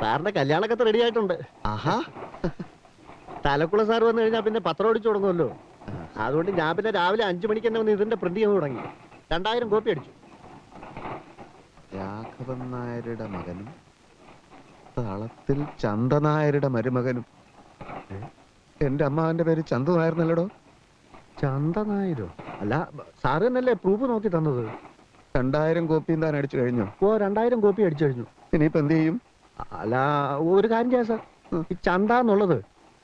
സാറിന്റെ കല്യാണൊക്കെ റെഡി ആയിട്ടുണ്ട്. ആഹാ. തലക്കുള സാർ വന്നു കഴിഞ്ഞാൽ പിന്നെ പത്രം അടിച്ചു തുടങ്ങുമല്ലോ. അതുകൊണ്ട് ഞാൻ പിന്നെ രാവിലെ അഞ്ചു മണിക്ക് തന്നെ വന്ന് ഇതിന്റെ പ്രിന്റ് ചെയ്യാൻ തുടങ്ങി. രണ്ടായിരം കോപ്പി അടിച്ചു. രാഘവൻ നായരുടെ മകനും തളത്തിൽ ചന്ദനായരുടെ മരുമകനും. എന്റെ അമ്മാവന്റെ പേര് ചന്ദനായിരുന്നല്ലോ ചന്ദനായിരോ? അല്ല സാറ് തന്നെയല്ലേ പ്രൂഫ് നോക്കി തന്നത്? രണ്ടായിരം കോപ്പിയും താൻ അടിച്ചു കഴിഞ്ഞു? ഓ രണ്ടായിരം കോപ്പി അടിച്ചു കഴിഞ്ഞു. ഇനിയിപ്പോ എന്ത് ചെയ്യും? അല്ല ഒരു കാര്യം ചെയ്യാം സാർ. ഈ ചന്ത എന്നുള്ളത്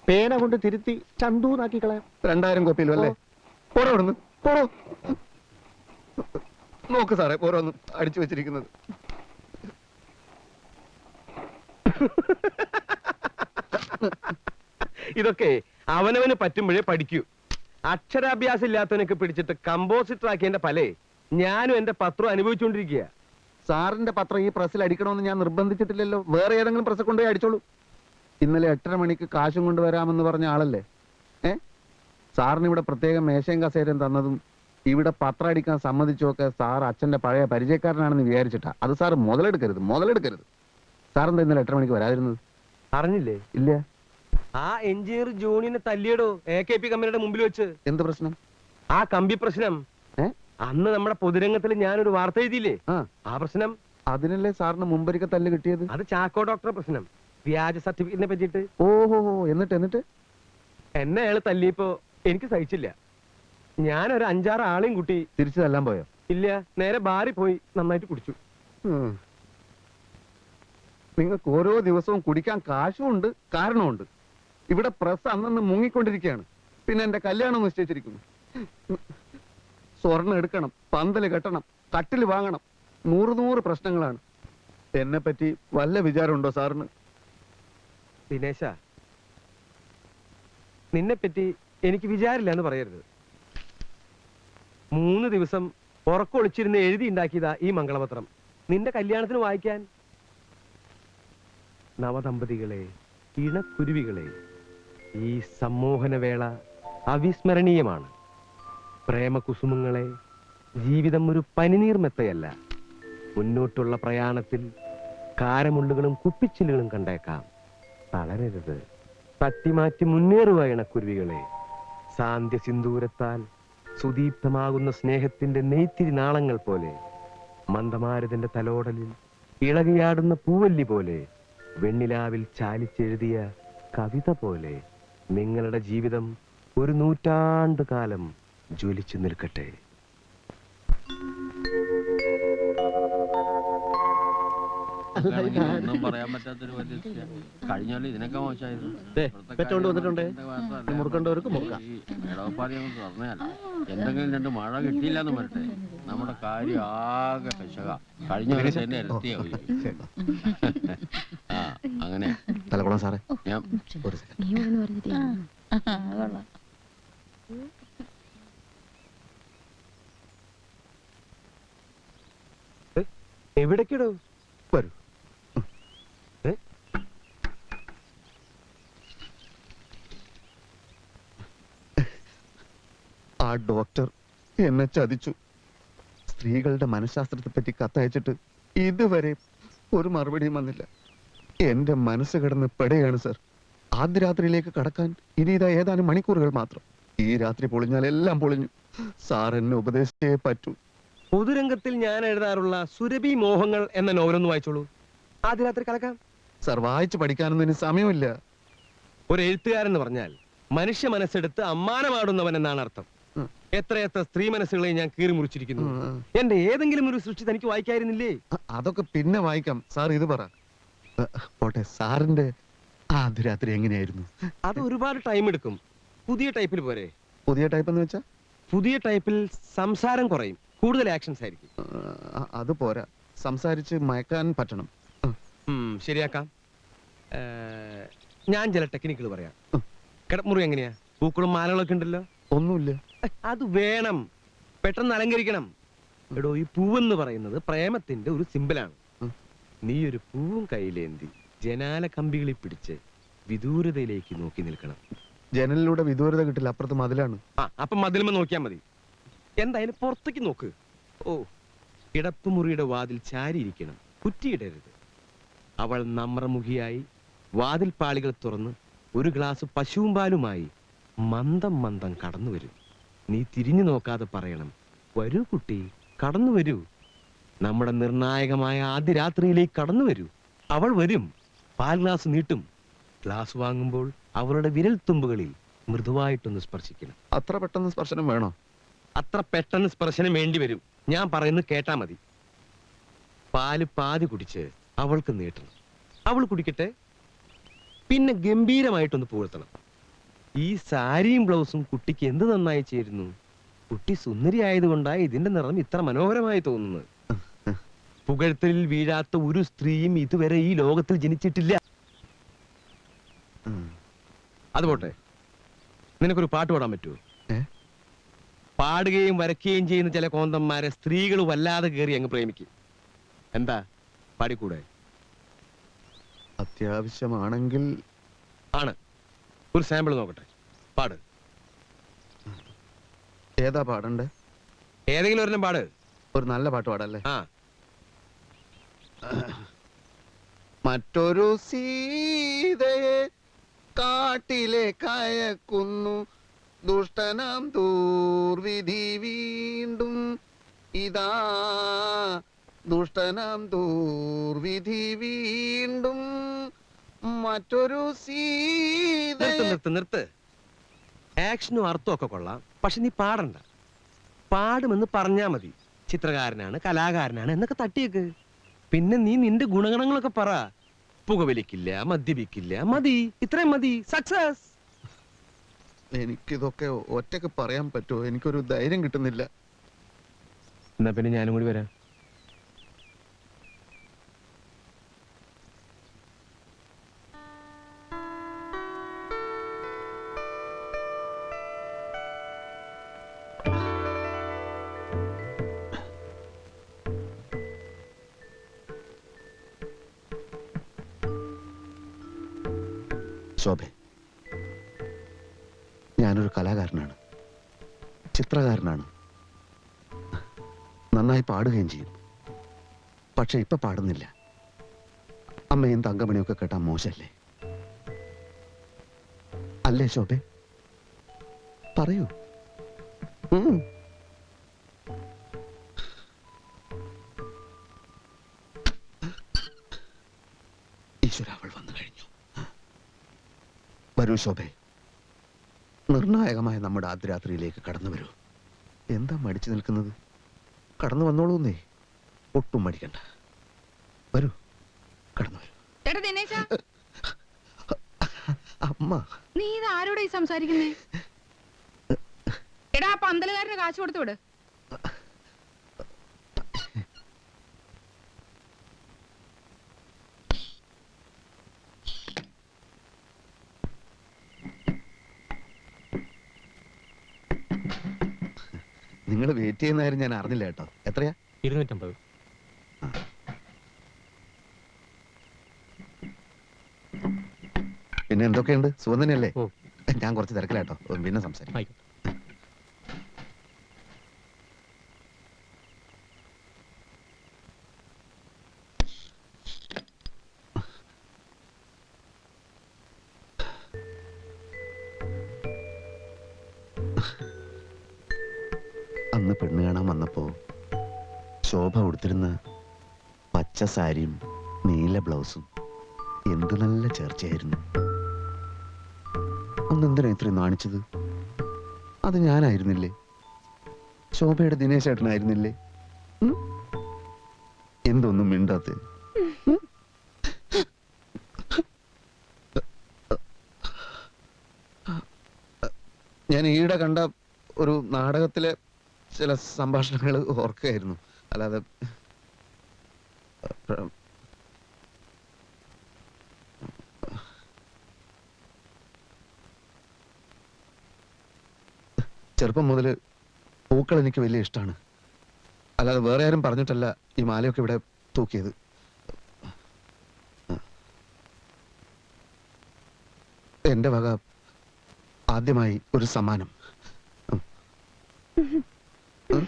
പേന കൊണ്ട് തിരുത്തി ചന്തു എന്നാക്കി കളയാം. രണ്ടായിരം കോപ്പിയിലും അല്ലേ? പോടോ ഇവിടുന്ന് പോടോ. നോക്ക് സാറേ ഓരോന്ന് അടിച്ചു വെച്ചിരിക്കുന്നത്. ഇതൊക്കെ അവനവന് പറ്റുമ്പോഴേ പഠിക്കൂ. അക്ഷരാഭ്യാസം ഇല്ലാത്തവനൊക്കെ പിടിച്ചിട്ട് കമ്പോസിറ്റർ ആക്കിയതിന്റെ പലേ ഞാനും എന്റെ പത്രം അനുഭവിച്ചുകൊണ്ടിരിക്കുക സാറിന്റെ പത്രം ഈ പ്രസ്സിൽ അടിക്കണമെന്ന് ഞാൻ നിർബന്ധിച്ചിട്ടില്ലല്ലോ. വേറെ ഏതെങ്കിലും പ്രസ് കൊണ്ടുപോയി അടിച്ചോളൂ. ഇന്നലെ എട്ടര മണിക്ക് കാശും കൊണ്ടുവരാമെന്ന് പറഞ്ഞ ആളല്ലേ? ഏ? സാറിന് ഇവിടെ പ്രത്യേകം മേശയും കസേരയും തന്നതും ഇവിടെ പത്രം അടിക്കാൻ സമ്മതിച്ചൊക്കെ സാർ അച്ഛന്റെ പഴയ പരിചയക്കാരനാണെന്ന് വിചാരിച്ചിട്ടാ. അത് സാർ മുതലെടുക്കരുത് മുതലെടുക്കരുത്. സാറെന്താ ഇന്നലെ എട്ടര മണിക്ക് വരാതിരുന്നത്? അറിഞ്ഞില്ലേ? ഇല്ല. ആ എഞ്ചിനീയർ ജോണിനെ തല്ലിയടോ എ കെ പി കമ്പനിയുടെ മുമ്പിൽ വെച്ച്. എന്ത് പ്രശ്നം? ആ കമ്പി പ്രശ്നം അന്ന് നമ്മുടെ പൊതുരംഗത്തിൽ ഞാനൊരു വാർത്ത എഴുതിയില്ലേ? ആ. പ്രശ്നം? അതിനല്ലേ സാറിന് മുമ്പൊരിക്കൽ തല്ല് കിട്ടിയത്? അത് ചാക്കോ ഡോക്ടറെ പ്രശ്നം. വ്യാജ സർട്ടിഫിക്കറ്റിനെ പറ്റിട്ട് ഓഹോ എന്നിട്ട് എന്നിട്ട്? എന്നെ അയാൾ തല്ലിയപ്പോ എനിക്ക് സഹിച്ചില്ല. ഞാനൊരു അഞ്ചാറ് ആളെയും കൂട്ടി തിരിച്ചു തല്ലാൻ പോയോ? ഇല്ല നേരെ ബാറി പോയി നന്നായിട്ട് കുടിച്ചു. നിങ്ങൾക്ക് ഓരോ ദിവസവും കുടിക്കാൻ കാശുമുണ്ട് കാരണമുണ്ട്. ഇവിടെ പ്രസ് അന്നു മുങ്ങിക്കൊണ്ടിരിക്കുകയാണ്. പിന്നെ എന്റെ കല്യാണം നിശ്ചയിച്ചിരിക്കുന്നു. സ്വർണം എടുക്കണം പന്തൽ കെട്ടണം കട്ടിൽ വാങ്ങണം. നൂറ് നൂറ് പ്രശ്നങ്ങളാണ്. എന്നെ പറ്റി വല്ല വിചാരമുണ്ടോ സാറിന്? ദിനേശ നിന്നെ പറ്റി എനിക്ക് വിചാരില്ല എന്ന് പറയരുത്. മൂന്ന് ദിവസം ഉറക്കൊളിച്ചിരുന്ന് എഴുതി ഉണ്ടാക്കിയതാ ഈ മംഗളപത്രം. നിന്റെ കല്യാണത്തിന് വായിക്കാൻ. നവദമ്പതികളെ ഇണക്കുരുവികളെ ഈ സമ്മോഹനവേള അവിസ്മരണീയമാണ്. പ്രേമകുസുമങ്ങളെ ജീവിതം ഒരു പനിനീർമെത്തയല്ല. മുന്നോട്ടുള്ള പ്രയാണത്തിൽ കാരമുള്ളുകളും കുപ്പിച്ചില്ലുകളും കണ്ടേക്കാം. തളരരുത്. തട്ടിമാറ്റി മുന്നേറുക ഇണക്കുരുവികളെ. സാന്ധ്യ സിന്ദൂരത്താൽ സുദീപ്തമാകുന്ന സ്നേഹത്തിന്റെ നെയ്ത്തിരി നാളങ്ങൾ പോലെ മന്ദമാരുതന്റെ തലോടലിൽ ഇളകിയാടുന്ന പൂവല്ലി പോലെ വെണ്ണിലാവിൽ ചാലിച്ചെഴുതിയ കവിത പോലെ നിങ്ങളുടെ ജീവിതം ഒരു നൂറ്റാണ്ട് കാലം ജ്വലിച്ചു നിൽക്കട്ടെ ഇതാണെങ്കിൽ ഒന്നും പറയാൻ പറ്റാത്തൊരു വലിയ. കഴിഞ്ഞാലും ഇതിനൊക്കെ പെറ്റോണ്ട് വന്നിട്ടുണ്ടേ. മുറുക്കേണ്ടവർക്ക് മുറുക്കാം. തുറന്നതല്ല എന്തെങ്കിലും രണ്ട് മഴ കിട്ടിയില്ല എന്ന് വരട്ടെ. നമ്മുടെ കാര്യം ആകെ കശക കഴിഞ്ഞ തന്നെ ആ അങ്ങനെ. തലക്കുളം സാറേ. ഞാൻ ഒരു സെക്കൻഡ് നീ ഒന്ന് പറഞ്ഞിട്ട് കൊള്ളാം എവിടേക്കിടോ? വരൂ. ആ ഡോക്ടർ എന്നെ ചതിച്ചു. സ്ത്രീകളുടെ മനഃശാസ്ത്രത്തെ പറ്റി കത്തയച്ചിട്ട് ഇതുവരെ ഒരു മറുപടിയും വന്നില്ല. എന്റെ മനസ്സ് കിടന്ന് പെടുകയാണ് സർ. ആദ്യ രാത്രിയിലേക്ക് കടക്കാൻ ഇനി ഇതാ ഏതാനും മണിക്കൂറുകൾ മാത്രം. ഈ രാത്രി പൊളിഞ്ഞാൽ എല്ലാം പൊളിഞ്ഞു. സാർ എന്നെ ഉപദേശിച്ചേ പറ്റൂ. പൊതുരംഗത്തിൽ ഞാൻ എഴുതാറുള്ള സുരഭി മോഹങ്ങൾ എന്ന നോവലൊന്ന് വായിച്ചോളൂ. ആദ്യ രാത്രി കലക്കാം. സർ വായിച്ചു പഠിക്കാനൊന്നും ഇനി സമയമില്ല. ഒരു എഴുത്തുകാരൻ എന്ന് പറഞ്ഞാൽ മനുഷ്യ മനസ്സെടുത്ത് അമ്മാനമാടുന്നവൻ എന്നാണ് അർത്ഥം. എത്രയെത്ര സ്ത്രീ മനസ്സുകളെ ഞാൻ കീറി മുറിച്ചിരിക്കുന്നു. എന്റെ ഏതെങ്കിലും ഒരു സൃഷ്ടി തനിക്ക് വായിക്കായിരുന്നില്ലേ? അതൊക്കെ പിന്നെ വായിക്കാം. സാർ ഇത് പറ. പോട്ടെ സാറിന്റെ ആദ്യ രാത്രി എങ്ങനെയായിരുന്നു? അത് ഒരുപാട് ടൈം എടുക്കും. പുതിയ ടൈപ്പിൽ പോരെ. പുതിയ ടൈപ്പ് എന്ന് വെച്ചാ? പുതിയ ടൈപ്പിൽ സംസാരം കുറയും. കൂടുതൽ ആക്ഷൻസ് ആയിരിക്കും. അത് പോരാ. സംസാരിച്ച് മയക്കാൻ പറ്റണം. ഉം, ശരിയാക്കാം. ഏ, ഞാൻ ചില ടെക്നിക്കുകൾ പറയാം. കിടപ്പുറി കിടമുറി എങ്ങനെയാ? പൂക്കളും മാലകളൊക്കെ ഉണ്ടല്ലോ? ഒന്നുമില്ല. ഏ, അത് വേണം. പെട്ടെന്ന് അലങ്കരിക്കണം. എടോ ഈ പൂവെന്ന് പറയുന്നത് പ്രേമത്തിന്റെ ഒരു സിമ്പിളാണ് ഉം. നീ ഒരു പൂവും കയ്യിലേന്തി ജനാല കമ്പികളിൽ പിടിച്ച് വിദൂരതയിലേക്ക് നോക്കി നിൽക്കണം. ജനലിലൂടെ വിദൂരത കിട്ടില്ല അപ്പുറത്ത് മതിലാണ്. ആ അപ്പൊ മതിലുമ്പോ നോക്കിയാ മതി. എന്തായാലും പുറത്തേക്ക് നോക്ക്. ഓ കിടപ്പുമുറിയുടെ വാതിൽ ചാരിയിരിക്കണം. കുറ്റിയിടരുത്. അവൾ നമ്രമുഖിയായി വാതിൽ വാതിൽപ്പാളികൾ തുറന്ന് ഒരു ഗ്ലാസ് പശുവും പാലുമായി മന്ദം മന്ദം കടന്നു വരും. നീ തിരിഞ്ഞു നോക്കാതെ പറയണം വരൂ കുട്ടി കടന്നു വരൂ. നമ്മുടെ നിർണായകമായ ആദ്യ രാത്രിയിലേക്ക് കടന്നു വരൂ. അവൾ വരും. പാൽ ഗ്ലാസ് നീട്ടും. ഗ്ലാസ് വാങ്ങുമ്പോൾ അവളുടെ വിരൽ തുമ്പുകളിൽ മൃദുവായിട്ടൊന്ന് സ്പർശിക്കണം. അത്ര പെട്ടെന്ന് സ്പർശനം വേണോ? അത്ര പെട്ടെന്ന് സ്പർശനം വേണ്ടി വരും. ഞാൻ പറയുന്നത് കേട്ടാ മതി. പാൽ പാതി കുടിച്ച് അവൾക്ക് നീട്ടണം. അവൾ കുടിക്കട്ടെ. പിന്നെ ഗംഭീരമായിട്ടൊന്ന് പുകഴ്ത്തണം. ഈ സാരിയും ബ്ലൗസും കുട്ടിക്ക് എന്ത് നന്നായി ചേരുന്നു? കുട്ടി സുന്ദരി ആയതുകൊണ്ടായി ഇതിന്റെ നിറം ഇത്ര മനോഹരമായി തോന്നുന്നത്. പുകഴ്ത്തലിൽ വീഴാത്ത ഒരു സ്ത്രീയും ഇതുവരെ ഈ ലോകത്തിൽ ജനിച്ചിട്ടില്ല. അതുപോട്ടെ അത് പോട്ടെ. നിനക്കൊരു പാട്ട് പാടാൻ പറ്റുമോ? പാടുകയും വരയ്ക്കുകയും ചെയ്യുന്ന ചില കോന്തന്മാരെ സ്ത്രീകൾ വല്ലാതെ കയറി അങ്ങ് പ്രേമിക്കും. എന്താ? പാടിക്കൂടെ? അത്യാവശ്യമാണെങ്കിൽ ആണ്. ഒരു സാമ്പിൾ നോക്കട്ടെ. പാട്. ഏതാ പാടണ്ടേ? ഏതെങ്കിലും ഒരെണ്ണം പാട്. ഒരു നല്ല പാട്ട് പാടല്ലേ? ആ. മറ്റൊരു സീതയെ കാട്ടിലെ കയക്കുന്നു. ദുഷ്ടനാം ദൂർവിധി വീണ്ടും ഇതാ. ദുഷ്ടനാം ദൂർവിധി വീണ്ടും മറ്റൊരു സീത. നിർത്ത് നിർത്ത് ആക്ഷനും അർത്ഥവും ഒക്കെ കൊള്ളാം. പക്ഷെ നീ പാടണ്ട. പാടുമെന്ന് പറഞ്ഞാ മതി. ചിത്രകാരനാണ് കലാകാരനാണ് എന്നൊക്കെ തട്ടിയേക്ക്. പിന്നെ നീ നിന്റെ ഗുണഗണങ്ങളൊക്കെ പറ. പുകവലിക്കില്ല മദ്യപിക്കില്ല മതി. ഇത്രയും മതി. സക്സസ് എനിക്കിതൊക്കെ ഒറ്റയ്ക്ക് പറയാൻ പറ്റുമോ? എനിക്കൊരു ധൈര്യം കിട്ടുന്നില്ല. എന്നാ പിന്നെ ഞാനും കൂടി വരാം. ശോഭെ ഞാനൊരു കലാകാരനാണ്. ചിത്രകാരനാണ്. നന്നായി പാടുകയും ചെയ്യും. പക്ഷെ ഇപ്പൊ പാടുന്നില്ല. അമ്മയും തങ്കമണിയൊക്കെ കേട്ടാ മോശല്ലേ? അല്ലേ ശോഭെ? പറയൂ. ഈശ്വര അവൾ വന്നു കഴിഞ്ഞു. വരൂ ശോഭെ. നിർണായകമായ നമ്മുടെ ആദ്യരാത്രിയിലേക്ക് കടന്നു വരൂ. എന്താ മടിച്ചു നിൽക്കുന്നത്? കടന്നു വന്നോളൂന്നേ ഒട്ടും മടിക്കണ്ട. വരൂ. കടന്നു വരൂ. ദിനേശ. അമ്മ. നീ ഇത് ആരോടാ സംസാരിക്കുന്നേ? എടാ ആ പന്തലുകാരന് കാശ് കൊടുത്തു വിട്. നിങ്ങൾ വെയിറ്റ് ചെയ്യുന്ന കാര്യം ഞാൻ അറിഞ്ഞില്ല കേട്ടോ. എത്രയാ? ഇരുന്നൂറ്റമ്പത്. പിന്നെ എന്തൊക്കെയുണ്ട്? സുഖം തന്നെയല്ലേ? ഓ. ഞാൻ കുറച്ച് തിരക്കിലാട്ടോ പിന്നെ സംസാരിക്കാം. അന്ന് പെണ്ണ് കാണാൻ വന്നപ്പോ ശോഭ ഉടുത്തിരുന്ന പച്ച സാരിയും നീല ബ്ലൗസും എന്ത് നല്ല ചേർച്ചയായിരുന്നു. അന്ന് എന്തിനാ ഇത്രയും നാണിച്ചത്? അത് ഞാനായിരുന്നില്ലേ? ശോഭയുടെ ദിനേശ് ഏട്ടനായിരുന്നില്ലേ? ഉം? എന്തൊന്നും മിണ്ടാത്ത? ഞാൻ ഈയിടെ കണ്ട ഒരു നാടകത്തിലെ ചില സംഭാഷണങ്ങൾ ഓർക്കുകയായിരുന്നു. അല്ലാതെ ചെറുപ്പം മുതൽ പൂക്കൾ എനിക്ക് വലിയ ഇഷ്ടമാണ്. അല്ലാതെ വേറെ ആരും പറഞ്ഞിട്ടല്ല ഈ മാലയൊക്കെ ഇവിടെ തൂക്കിയത്. എന്റെ വക ആദ്യമായി ഒരു സമ്മാനം ഉം. ഉം.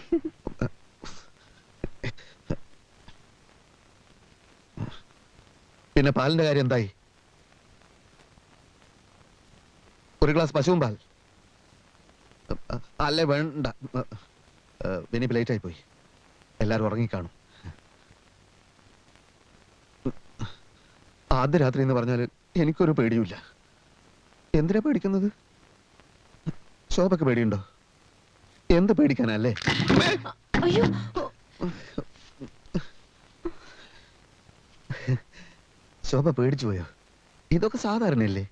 പിന്നെ പാലിന്റെ കാര്യം എന്തായി? ഒരു ഗ്ലാസ് പശുവും പാൽ. അല്ലേ വേണ്ട. വിനിപ്പ് ആയി പോയി. എല്ലാരും ഉറങ്ങിക്കാണും. ആദ്യ രാത്രി എന്ന് പറഞ്ഞാൽ എനിക്കൊരു പേടിയുമില്ല. എന്തിനാ പേടിക്കുന്നത്? ശോഭക്ക് പേടിയുണ്ടോ? എന്ത് പേടിക്കാനല്ലേ അയ്യോ. ശോഭ പേടിച്ചു പോയോ? ഇതൊക്കെ സാധാരണയല്ലേ?